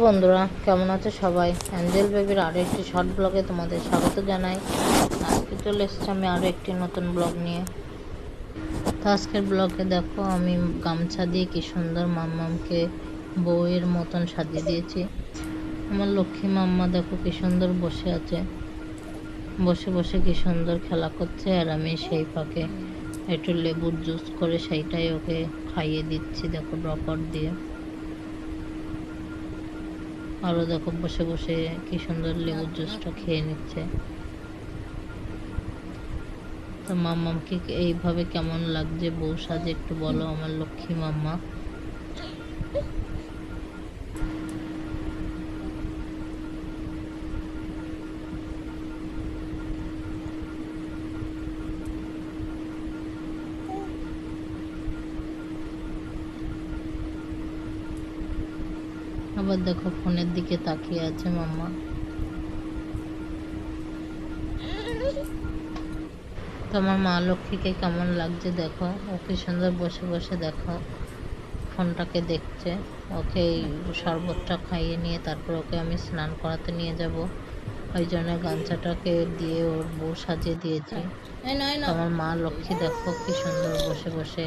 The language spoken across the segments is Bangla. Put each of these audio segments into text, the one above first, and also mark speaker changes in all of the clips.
Speaker 1: বন্ধুরা, কেমন আছে সবাই? অ্যাঞ্জেল বেবির আরও একটি শর্ট ব্লগে তোমাদের স্বাগত জানাই। আজকে চলে এসেছি আমি আরও একটি নতুন ব্লগ নিয়ে। তো আজকের ব্লগে দেখো, আমি গামছা দিয়ে কি সুন্দর মাম্মামকে বউয়ের মতন সাজিয়ে দিয়েছি। আমার লক্ষ্মী মাম্মা দেখো কি সুন্দর বসে আছে। বসে বসে কি সুন্দর খেলা করছে, আর আমি সেই ফাঁকে একটু লেবুর জুস করে সেইটাই ওকে খাইয়ে দিচ্ছি, দেখো ড্রপার দিয়ে। আরও দেখো বসে বসে কি সুন্দর লেবুর জুসটা খেয়ে নিচ্ছে। তো মাম্মামকে এইভাবে কেমন লাগছে বউ সাজে একটু বলো আমার লক্ষ্মী মাম্মা? আবার দেখো ফোনের দিকে তাকিয়ে আছে মাম্মা। তো আমার মা লক্ষ্মীকে কেমন লাগছে দেখো? ও কি সুন্দর বসে বসে দেখো। ফোনটাকে দেখছে। ওকে শরবতটা খাইয়ে নিয়ে তারপর ওকে আমি স্নান করাতে নিয়ে যাব। ওই জন্য গামছাটাকে দিয়ে ওর বউ সাজিয়ে দিয়েছি। আমার মা লক্ষ্মী দেখো কি সুন্দর বসে বসে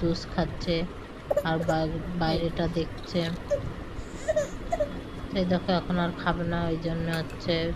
Speaker 1: জুস খাচ্ছে। আর বাই- বাইরেটা দেখছে। এই দেখো এখন আর খাবে না ওই জন্য হচ্ছে